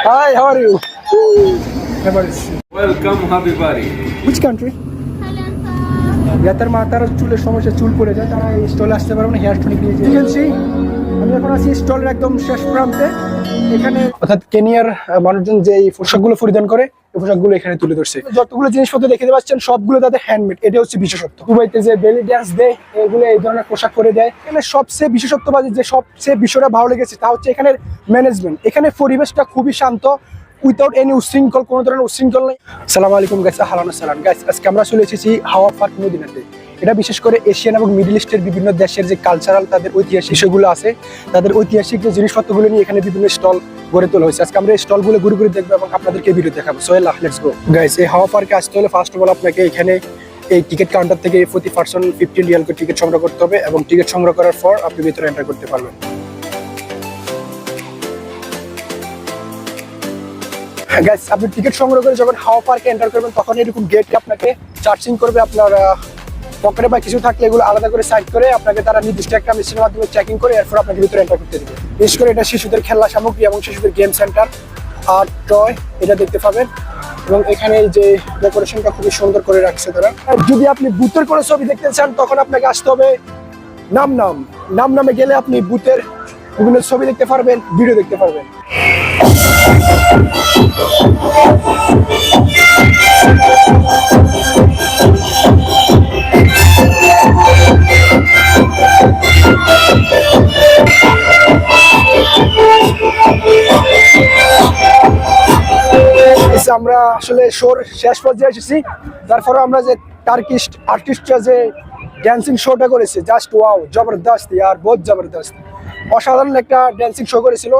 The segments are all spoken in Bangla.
Hi, how are you? Welcome, Habibari. Which country? মাথার চুলের সমস্যা চুল পড়ে যায় তারা এই স্টলে আসতে পারবে না হেয়ার টনিক নিয়ে ঠিক আছে আমি এখন আছি স্টলের একদম শেষ প্রান্তে এখানে অর্থাৎ কেনিয়ার মানুষজন যে এই পোশাকগুলো পরিধান করে পোশাকগুলো এখানে তুলে ধরছে। যতগুলো জিনিসপত্র দেখতে পাচ্ছেন সবগুলো তাদের হ্যান্ডমেড এটা হচ্ছে বিশেষত্ব। দুবাইতে যে বেলি ড্যান্স দেয় এগুলো এই ধরনের পোশাক করে দেয়। এখানে সবচেয়ে বিশেষত্ববাদী যে সবচেয়ে বিষয়টা ভালো লেগেছে তা হচ্ছে এখানের ম্যানেজমেন্ট এখানে পরিবেশটা খুবই শান্ত। উইথাউট এনি উশৃঙ্খল কোনো ধরনের উশৃঙ্খল নেই। সালাম আলাইকুম গাছ হালানো সালাম। গাইস আজকে আমরা চলে এসেছি হাওয়া পার্ক মদিনাতে। এটা বিশেষ করে এশিয়ান এবং মিডল ইস্টের বিভিন্ন দেশের যে কালচারাল তাদের ঐতিহাসিক বিষয়গুলো আছে, তাদের ঐতিহাসিক যে জিনিসপত্রগুলো নিয়ে এখানে বিভিন্ন স্টল গড়ে তোলা হয়েছে। আজকে আমরা এই স্টলগুলো ঘুরে ঘুরে দেখব এবং আপনাদেরকে ভিডিও দেখাবো। সো লেটস গো গাইস এই হাওয়া পার্কে আসতে হলে ফার্স্ট অফ অল আপনাকে এখানে এই টিকিট কাউন্টার থেকে প্রতি পার্সন ফিফটিন রিয়াল করে টিকিট সংগ্রহ করতে হবে এবং টিকিট সংগ্রহ করার পর আপনি ভিতরে এন্টার করতে পারবেন। গাইস আপনি টিকিট সংগ্রহ করে যখন হাওয়া পার্কে এন্টার করবেন, তখন এরকম গেট আপনাকে চার্জিং করবে আপনার পকেটে বা কিছু থাকলে এগুলো আলাদা করে সাইড করে আপনাকে তারা নির্দিষ্ট একটা মেশিনের মাধ্যমে চেকিং করে এরপর আপনাকে ভিতরে এন্টার করতে দেবে। বিশেষ করে এটা শিশুদের খেলনা সামগ্রী এবং শিশুদের গেম সেন্টার আর টয় এটা দেখতে পাবেন। এবং এখানে যে ডেকোরেশনটা খুবই সুন্দর করে রাখছে তারা। যদি আপনি বুথের কোনো ছবি দেখতে চান, তখন আপনাকে আসতে হবে নাম নাম নাম নামে গেলে আপনি বুথের বিভিন্ন ছবি দেখতে পারবেন ভিডিও দেখতে পারবেন। আমরা আসলে শোর শেষ পর্যায়ে এসেছি। তারপরে আমরা যে টার্কিস্ট আর্টিস্টরা যে ড্যান্সিং শোটা করেছে জাস্ট ওয়াও জবরদস্ত আর বহুত জবরদস্ত। অসাধারণ একটা ড্যান্সিং শো করেছিল।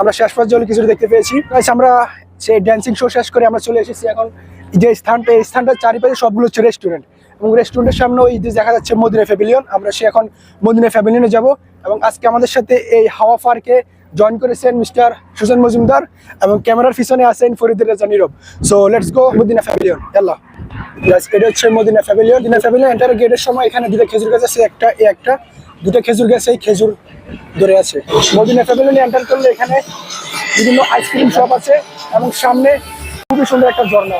আমরা শেষ পর্যায়ে কিছু দেখতে পেয়েছি। আমরা সেই ড্যান্সিং শো শেষ করে আমরা চলে এসেছি এখন। যে স্থানটা, এই স্থানটার চারিপাশে সবগুলো হচ্ছে রেস্টুরেন্ট এবং রেস্টুরেন্টের সামনে ওই দেখা যাচ্ছে মদিনা ফ্যাভিলিয়ন আমরা সে এখন মদিনা ফ্যাভিলিয়নে যাব এবং আজকে আমাদের সাথে এই হাওয়া পার্কে জয়েন করেছেন মিস্টার সুজন মজুমদার এবং ক্যামেরার পিছনে আছেন Faridur Reza Nirob. So let's go Medina pavilion আল্লাহ এটা হচ্ছে Medina pavilion Medina pavilion enter গেটের সময় এখানে দুটো খেজুর গাছ আছে, একটা এ একটা। দুটো খেজুর গাছ এই খেজুর ধরে আছে। মদিনা ফ্যাভিলিয়ন এন্টার করলে এখানে বিভিন্ন আইসক্রিম শপ আছে এবং সামনে খুবই সুন্দর একটা ঝর্ণা।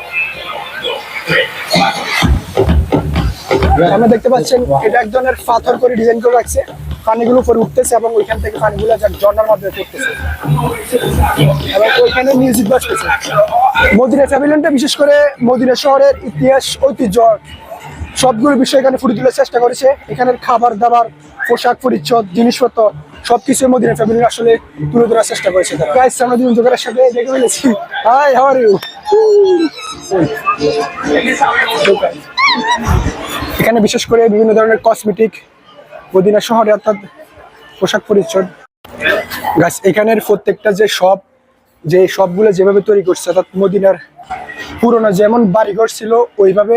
আমরা দেখতে পাচ্ছেন, এটা এক ধরনের পাথর করে ডিজাইন করে রাখছে, পানিগুলো উপরে উঠতেছে এবং ওইখান থেকে পানিগুলো যা ঝর্ণার মাধ্যমে পড়তেছে। এবং ওইখানে মিউজিক বাজতেছে। মদিনা প্যাভিলিয়নটা বিশেষ করে মদিনা শহরের ইতিহাস, ঐতিহ্য, সবগুলো বিষয় এখানে ফুটে তোলার চেষ্টা করেছে। এখানের খাবার দাবার, পোশাক পরিচ্ছদ, জিনিসপত্র সবকিছু মদিনা প্যাভিলিয়ন আসলে তুলে ধরার চেষ্টা করেছে তারা। আমরা দুজন জোগাড়ের সাথে দেখে ফেলেছি। হাই হাউ আর ইউ এখানে বিশেষ করে বিভিন্ন ধরনের কসমেটিক মদিনা শহরে অর্থাৎ পোশাক পরিচ্ছদ। গাছ এখানের প্রত্যেকটা যে শপ যে শপগুলো যেভাবে তৈরি করছে, অর্থাৎ মদিনার পুরোনো যেমন বাড়িঘর ছিল, ওইভাবে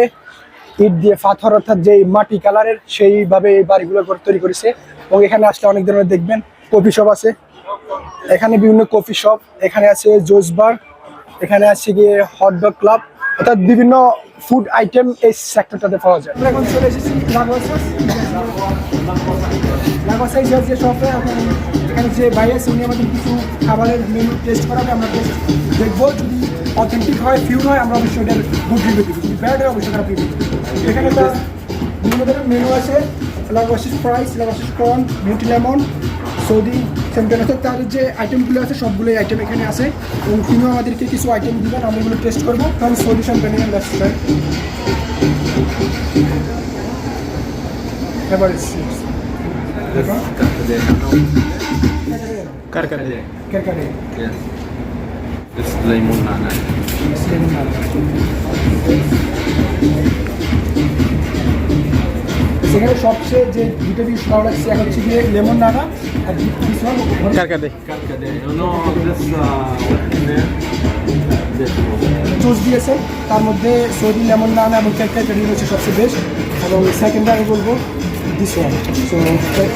ইট দিয়ে পাথর, অর্থাৎ যে মাটি কালারের সেইভাবে এই বাড়িগুলো তৈরি করেছে। এবং এখানে আসলে অনেক ধরনের দেখবেন কফি শপ আছে। এখানে বিভিন্ন কফি শপ এখানে আছে জোস বার এখানে আছে গিয়ে হটডগ ক্লাব অর্থাৎ বিভিন্ন ফুড আইটেম এই সেক্টরটাতে পাওয়া যায়। এখন চলে এসেছি লাগোসা লাগোসা যে এখানে যে আছে, উনি আমাদের কিছু খাবারের মেনু টেস্ট করাবে, আমরা দেখব। যদি অথেন্টিক হয় ফিউর হয়, আমরা অবশ্যই এটার গুড রিভিউ দিব। যদি ব্যাড হয়, অবশ্যই খারাপ রিভিউ এখানে তার বিভিন্ন ধরনের মেনু আছে লাগোসিস ফ্রাইস লাগোসিস কর্ন মিউটি লেমন সৌদি সেন্টার আছে তার যে আইটেমগুলো আছে সবগুলো আইটেম এখানে আছে। এবং তিনিও আমাদেরকে কিছু আইটেম দিবেন আমরা এগুলো টেস্ট করব। কারণ Saudi centre restaurant. This is lemon nana. সেখানে সবচেয়ে যে দুটো জিনিস ভালো লাগছে এক হচ্ছে গিয়ে লেমন নানা আর Karkade. Karkade. You know this uh, what in there? This one. Juice দিয়েছে তার মধ্যে সৌদি লেমন নানা এবং কেরকারি চটনি হচ্ছে সবচেয়ে বেস্ট এবং সেকেন্ড আমি বলবো দিস ওয়ান সো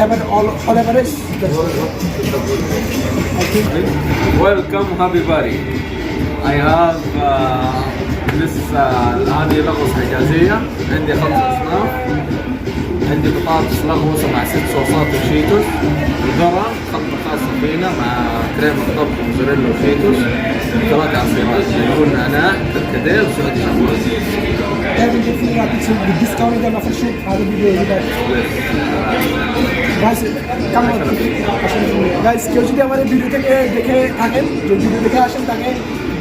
এবার all all average Welcome Habibari. I have uh, this uh, هذه لغص حجازية عندي خمس أصناف عندي بطاطس لغوصه مع ست صوصات وشيتوس وذره خلطه خاصه فينا مع كريمه طبخ موزاريلا وشيتوس ثلاث عصيرات ليمون نعناع كركديه وسعودي شمس Every day free rapid with discount and offer shoot other video is that guys come on guys কেউ যদি আমাদের ভিডিও থেকে দেখে থাকেন যে ভিডিও দেখে আসেন তাকে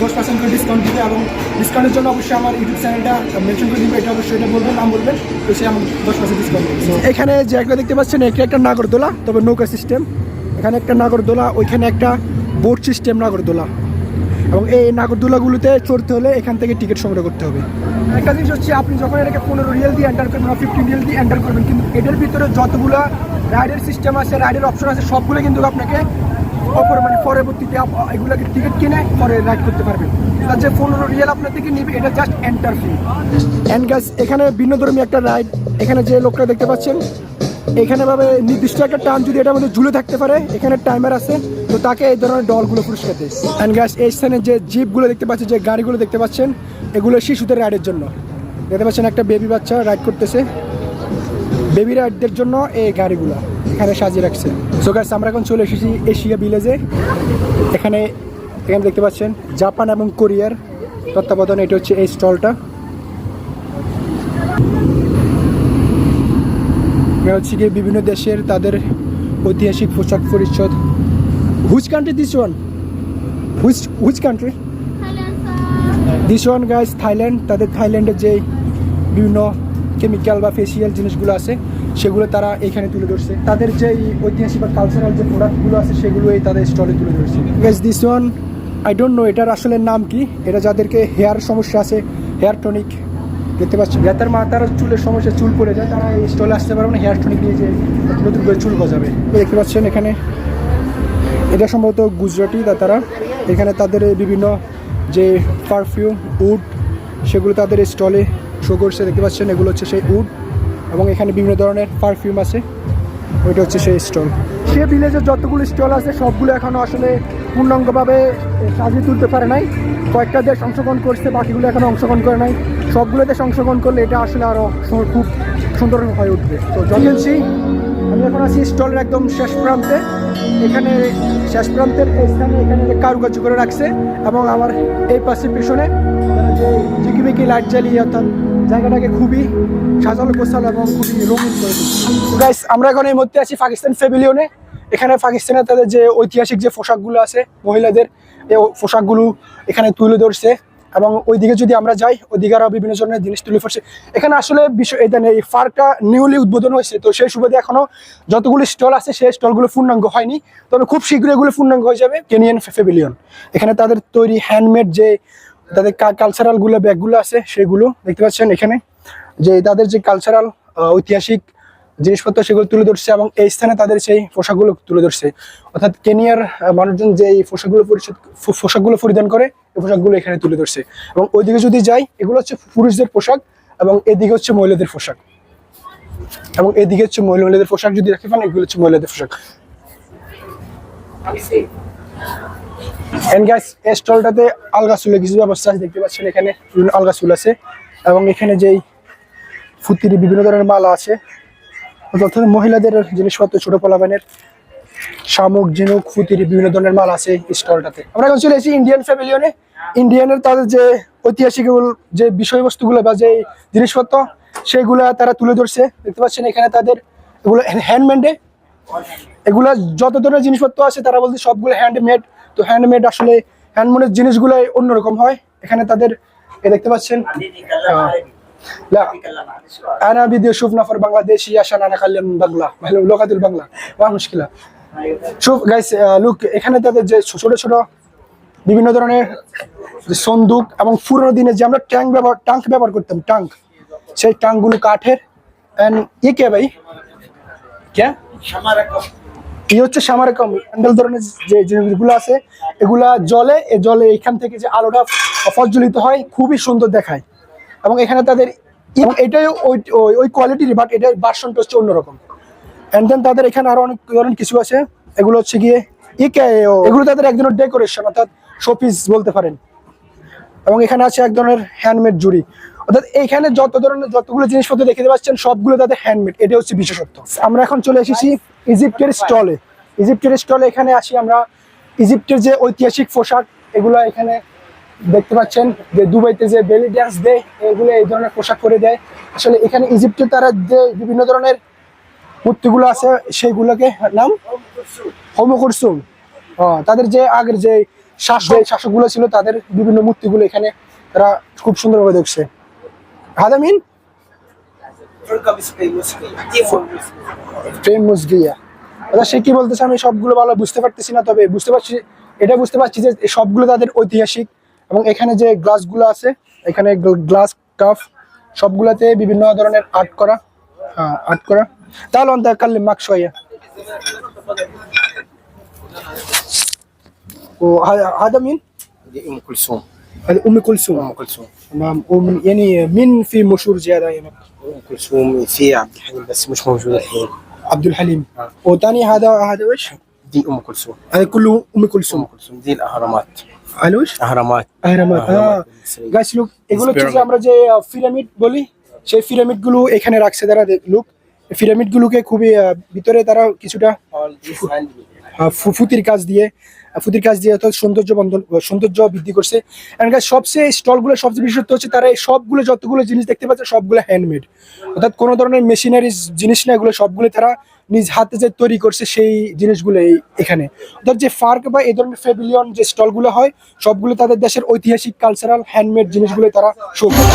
দশ পার্সেন্ট করে ডিসকাউন্ট দিবে এবং ডিসকাউন্টের জন্য অবশ্যই আমার ইউটিউব চ্যানেলটা মেনশন করে দিবে এটা অবশ্যই এটা বলবেন নাম বলবেন তো সে আমার দশ পার্সেন্ট ডিসকাউন্ট এখানে যে একটা দেখতে পাচ্ছেন এখানে একটা নাগরদোলা তবে নৌকা সিস্টেম এখানে একটা নাগরদোলা ওইখানে একটা বোট সিস্টেম নাগরদোলা। এবং এই নাগরদোলাগুলোতে চড়তে হলে এখান থেকে টিকিট সংগ্রহ করতে হবে। একটা জিনিস হচ্ছে আপনি যখন এটাকে পনেরো রিয়েল দিয়ে এন্টার করবেন বা ফিফটিন রিয়েল দিয়ে এন্টার করবেন কিন্তু এটার ভিতরে যতগুলো রাইডের সিস্টেম আছে রাইডের অপশন আছে সবগুলো কিন্তু আপনাকে অপর মানে পরবর্তীতে এগুলোকে টিকিট কিনে পরে রাইড করতে পারবেন। তার যে পনেরো রিয়েল আপনার থেকে নিবে, এটা জাস্ট এন্টার ফি অ্যান্ড গাছ এখানে ভিন্ন ধর্মী একটা রাইড এখানে যে লোকটা দেখতে পাচ্ছেন, এখানে ভাবে নির্দিষ্ট একটা টান যদি এটার মধ্যে ঝুলে থাকতে পারে, এখানে টাইমার আছে, তো তাকে এই ধরনের ডলগুলো পুরস্কার দেয়। অ্যান্ড গ্যাস এই স্থানে যে জিপগুলো দেখতে পাচ্ছেন, যে গাড়িগুলো দেখতে পাচ্ছেন, এগুলো শিশুদের রাইডের জন্য। দেখতে পাচ্ছেন একটা বেবি বাচ্চা রাইড করতেছে। বেবি রাইডদের জন্য এই গাড়িগুলো। এখানে সাজিয়ে রাখছে। সো আমরা এখন চলে এসেছি এশিয়া ভিলেজে এখানে এখানে দেখতে পাচ্ছেন জাপান এবং কোরিয়ার তত্ত্বাবধানে এটা হচ্ছে এই স্টলটা। হচ্ছে গিয়ে বিভিন্ন দেশের তাদের ঐতিহাসিক পোশাক পরিচ্ছদ। Which country this one which which country this one guys Thailand তাদের থাইল্যান্ডের যে বিভিন্ন কেমিক্যাল বা ফেসিয়াল জিনিসগুলো আছে, সেগুলো তারা এখানে তুলে ধরছে। তাদের যে ঐতিহাসিক বা কালচারাল যে প্রোডাক্টগুলো আছে সেগুলো এই তাদের স্টলে তুলে ধরছে। Guys this one I don't know এটার আসলে নাম কি। এটা যাদেরকে হেয়ার সমস্যা আছে হেয়ার টনিক দেখতে পাচ্ছি যাদের মাথার চুলের সমস্যা, চুল পড়ে যায়, তারা এই স্টলে আসতে পারবে না হেয়ার টনিক নিয়ে যে নতুন করে চুল গজাবে। দেখতে পাচ্ছেন এখানে? এটা সম্ভবত গুজরাটি তারা এখানে তাদের বিভিন্ন যে পারফিউম উড সেগুলো তাদের স্টলে শো দেখতে পাচ্ছেন, এগুলো হচ্ছে সেই উড এবং এখানে বিভিন্ন ধরনের পারফিউম আছে। ওইটা হচ্ছে সেই স্টল সে ভিলেজের যতগুলো স্টল আছে, সবগুলো এখনও আসলে পূর্ণাঙ্গভাবে সাজিয়ে তুলতে পারে নাই। কয়েকটা দেশ অংশগ্রহণ করছে, বাকিগুলো এখনও অংশগ্রহণ করে নাই। সবগুলো দেশ অংশগ্রহণ করলে এটা আসলে আরও খুব সুন্দর হয়ে উঠবে। তো জগেন্সি আমি এখন আছি স্টলের একদম শেষ প্রান্তে। এখানে শেষ প্রান্তের এখানে কারুকার্য করে রাখছে এবং আমার এই পাশে পিছনে, যে ঝিকিমিকি লাইট জ্বালিয়ে অর্থাৎ জায়গাটাকে খুবই সাজালো গোছালো এবং খুবই রঙিন করে গাইস আমরা এখন এই মধ্যে আছি পাকিস্তান ফেভিলিয়নে এখানে পাকিস্তানের তাদের যে ঐতিহাসিক যে পোশাকগুলো আছে, মহিলাদের এই পোশাকগুলো এখানে তুলে ধরছে এবং ওইদিকে যদি আমরা যাই, ওইদিকে আরও বিভিন্ন ধরনের জিনিস তুলে ধরছে। এখানে আসলে বিষয় এই পার্কটা নিউলি উদ্বোধন হয়েছে। তো সেই সুবাদে এখনও যতগুলো স্টল আছে, সেই স্টলগুলো পূর্ণাঙ্গ হয়নি। তবে খুব শীঘ্রই এগুলো পূর্ণাঙ্গ হয়ে যাবে কেনিয়ান ফেভিলিয়ন এখানে তাদের তৈরি হ্যান্ডমেড যে তাদের কালচারালগুলো ব্যাগগুলো আছে, সেগুলো দেখতে পাচ্ছেন এখানে। যে তাদের যে কালচারাল ঐতিহাসিক জিনিসপত্র সেগুলো তুলে ধরছে এবং এই স্থানে তাদের সেই পোশাকগুলো তুলে ধরছে। অর্থাৎ কেনিয়ার মানুষজন যে এই পোশাকগুলো পোশাকগুলো পরিধান করে, এই পোশাকগুলো এখানে তুলে ধরছে। এবং ওইদিকে যদি যাই, এগুলো হচ্ছে পুরুষদের পোশাক এবং এদিকে হচ্ছে মহিলাদের পোশাক। এবং এদিকে হচ্ছে মহিলা মহিলাদের পোশাক যদি রাখতে পান, এগুলো হচ্ছে মহিলাদের পোশাক। এন্ড গাইস এই স্টলটাতে আলগা চুলে কিছু ব্যবস্থা আছে, দেখতে পাচ্ছেন এখানে বিভিন্ন আলগা চুল আছে। এবং এখানে যেই ফুতির বিভিন্ন ধরনের মালা আছে, অর্থাৎ মহিলাদের জিনিসপত্র, ছোট পোলাবানের শামুক, ঝিনুক, ফুতির বিভিন্ন ধরনের মাল আছে স্টলটাতে। আমরা এখন চলে এসেছি ইন্ডিয়ান ফ্যামিলিয়নে ইন্ডিয়ানের তাদের যে ঐতিহাসিক যে বিষয়বস্তুগুলো বা যে জিনিসপত্র সেইগুলো তারা তুলে ধরছে। দেখতে পাচ্ছেন এখানে তাদের এগুলো হ্যান্ডমেডে এগুলা যত ধরনের জিনিসপত্র আছে, তারা বলতে সবগুলো হ্যান্ডমেড তো হ্যান্ডমেড আসলে হ্যান্ডমেডের জিনিসগুলো অন্যরকম হয়। এখানে তাদের, এ দেখতে পাচ্ছেন লুক এখানে তাদের যে ছোট ছোট বিভিন্ন ধরনের সন্দুক এবং পুরোনো দিনে যে আমরা ট্যাঙ্ক ব্যবহার ট্যাঙ্ক ব্যবহার করতাম, ট্যাঙ্ক, সেই ট্যাঙ্কগুলো কাঠের। অ্যান্ড ই কে ভাই? কে? এই হচ্ছে সামার কম প্যান্ডেল ধরনের যে জিনিসগুলো আছে, এগুলা জলে, এ জলে এখান থেকে যে আলোটা প্রজ্বলিত হয়, খুবই সুন্দর দেখায়। এবং এখানে তাদের এটাই ওই, ওই- কোয়ালিটির বাট এটার বার্সনটা হচ্ছে অন্যরকম। অ্যান্ড দেন তাদের এখানে আরও অনেক ধরনের কিছু আছে, এগুলো হচ্ছে গিয়ে ইকে এগুলো তাদের এক ধরনের ডেকোরেশন অর্থাৎ শোপিস বলতে পারেন। এবং এখানে আছে এক ধরনের হ্যান্ডমেড জুড়ি অর্থাৎ এইখানে যত ধরনের যতগুলো জিনিসপত্র দেখতে পাচ্ছেন সবগুলো তাদের হ্যান্ডমেড এটা হচ্ছে বিশেষত্ব। আমরা এখন চলে এসেছি ইজিপ্টের স্টলে ইজিপ্টের স্টলে এখানে আসি আমরা। ইজিপ্টের যে ঐতিহাসিক পোশাক এগুলো এখানে দেখতে পাচ্ছেন যে দুবাইতে যে বেলি ড্যান্স দেয় এগুলো এই ধরনের পোশাক করে দেয় আসলে এখানে ইজিপ্টের তারা যে বিভিন্ন ধরনের মূর্তিগুলো আছে সেইগুলোকে নাম হোম কুরসুম তাদের যে আগের যে শাসক। শাসকগুলো ছিল তাদের বিভিন্ন মূর্তিগুলো এখানে তারা খুব সুন্দরভাবে দেখছে। হাদামিন প্রেম মুসগিয়া আচ্ছা সে কি বলতেছে আমি সবগুলো ভালো বুঝতে পারতেছি না তবে বুঝতে পারছি এটা বুঝতে পারছি যে এই সবগুলো তাদের ঐতিহাসিক এবং এখানে যে গ্লাসগুলো আছে এখানে গ্লাস কাপ সবগুলোতে বিভিন্ন ধরনের আর্ট করা হ্যাঁ আর্ট করা তাহলে অন্ত কাল্লি মাক শোয়া ও هذا مين؟ دي ام كلثوم هذا ام كلثوم ام كلثوم نعم أم يعني مين في مشهور زياده هنا؟ ام كلثوم في عبد الحليم بس مش موجود الحين عبد الحليم وثاني هذا هذا وش؟ دي ام كلثوم هذا كله ام ام كلثوم كلثوم دي الاهرامات هذا وش؟ اهرامات আহরামাত আহরামাত হ্যাঁ গাইস লুক এগুলো হচ্ছে যে Pyramid. আমরা যে পিরামিড বলি সেই পিরামিড গুলো এখানে রাখছে তারা লুক পিরামিড গুলোকে খুবই আহ, ভিতরে তারা কিছুটা all this handmade আহ, ফু- ফুতির কাজ দিয়ে আহ, ফুতির কাজ দিয়ে অর্থাৎ সৌন্দর্য বন্ধন, সৌন্দর্য বৃদ্ধি করছে। এন্ড গাইস সবচেয়ে স্টলগুলো সবচেয়ে বিশেষত্ব হচ্ছে তারা এই সবগুলো যতগুলো জিনিস দেখতে পাচ্ছে, সবগুলো হ্যান্ডমেড অর্থাৎ কোনো ধরনের মেশিনারি জিনিস না, এগুলো সবগুলো তারা নিজ হাতে যে তৈরি করছে সেই জিনিসগুলো এখানে। অর্থাৎ যে ফার্ক বা এই ধরনের ফেভিলিয়ন যে স্টলগুলো হয়, সবগুলো তাদের দেশের ঐতিহাসিক কালচারাল হ্যান্ডমেড জিনিসগুলো তারা শো করে।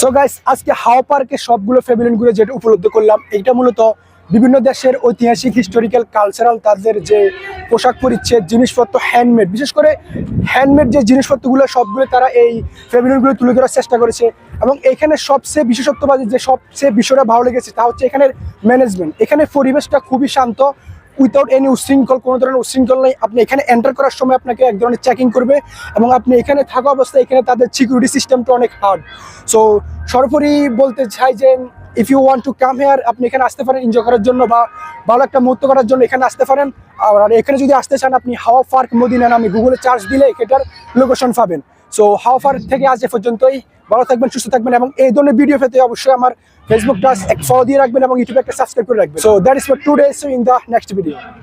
সো গাইস আজকে হাওয়া পার্কে সবগুলো ফেভিলিয়নগুলো যেটা উপলব্ধ করলাম, এইটা মূলত বিভিন্ন দেশের ঐতিহাসিক হিস্টোরিক্যাল কালচারাল তাদের যে পোশাক পরিচ্ছেদ, জিনিসপত্র হ্যান্ডমেড বিশেষ করে হ্যান্ডমেড যে জিনিসপত্রগুলো, সবগুলো তারা এই ফেভিলিয়নগুলো তুলে ধরার চেষ্টা করেছে। এবং এখানে সবচেয়ে বিশেষত্ববাদী, যে সবচেয়ে বিষয়টা ভালো লেগেছে, তা হচ্ছে এখানের ম্যানেজমেন্ট এখানে পরিবেশটা খুবই শান্ত। উইথাউট এনি উশৃঙ্খল, কোনো ধরনের উশৃঙ্খল নেই। আপনি এখানে এন্টার করার সময় আপনাকে এক ধরনের চেকিং করবে এবং আপনি এখানে থাকা অবস্থায় এখানে তাদের সিকিউরিটি সিস্টেমটা অনেক হার্ড সো সর্বোপরি বলতে চাই যে if you want to come here আপনি এখানে আসতে পারেন এনজয় করার জন্য বা ভালো একটা মুহূর্ত করার জন্য এখানে আসতে পারেন। আর এখানে যদি আসতে চান, আপনি হাওয়া পার্ক মদিনা নামে গুগলে চার্জ দিলে এটার লোকেশন পাবেন। সো হাওফার থেকে আজ এ পর্যন্তই? ভালো থাকবেন, সুস্থ থাকবেন এবং এই ধরনের ভিডিও পেতে অবশ্যই আমার ফেসবুকটা এক ফলো দিয়ে রাখবেন এবং ইউটিউবে একটা সাবস্ক্রাইব করে রাখবেন। So that is for two days in the next video